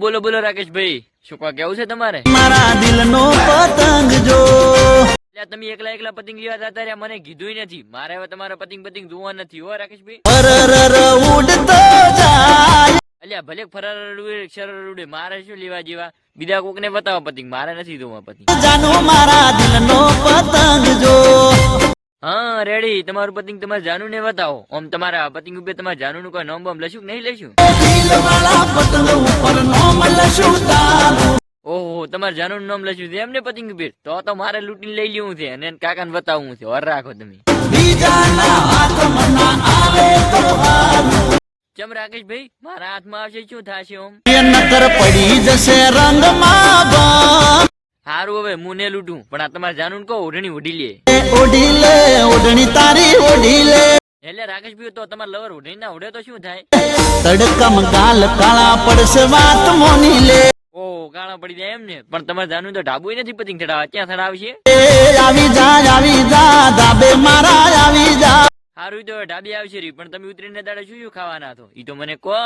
બોલો બોલો રાકેશભાઈ શું કા કેવું છે તમારે? મારા દિલનો પતંગ જો. તમે એકલા એકલા પતંગ લેવા જતા રહ્યા મને કીધું નથી. મારે હવે તમારા પતંગ પતંગ જોવા નથી હો રાકેશભાઈ અરરર ઉડતો જાય. અલ્યા ભલે ફરાર ઉડે શરર ઉડે મારે શું લેવા જેવા? બીજા કોકને બતાવો પતંગ મારે નથી જોવા પતંગ. જાનો મારા દિલનો પતંગ રેડી તમારું પતંગ તમારે જાનુ ને બતાવો. આમ તમારા પતંગ ઉપર તમારે જાનુ નું કોઈ નોમ બોમ કે નહીં લેશું ઓહો, તમારે જાનુ નામ લખ્યું છે એમને પતંગ ઉપર? તો તો મારે લૂંટી લઈ લેવું છે. અને કાકાને બતાવવું છે. ઓર રાખો તમે. ચમ રાકેશભાઈ, મારા હાથમાં આવશે, શું થશે ઓમ? નકર પડી જશે રંગમાં હારું હવે હું ને લૂંટું. પણ આ તમારે જાનુ કહો ઓઢણી ઓઢી લે ઓઢી લે. તારી ઉડી લે. એટલે રાકેશભાઈ તો તમારે લવર ઉડી ના ઉડે તો શું થાય? તડકામાં ગાલ કાળા પડશે વાત મોની લે. ઓ કાળા પડી જાય એમ ને. પણ તમારે જાનું તો ઢાબુ નથી પતિંગ ચડાવવા ક્યાં ચડાવશે? આવી જા આવી જા ધાબે મારા આવી જા. હારું તો ઢાબી આવશે રી પણ તમે ઉતરીને દાડે શું શું ખાવાના તો ઈ તો મને કહો.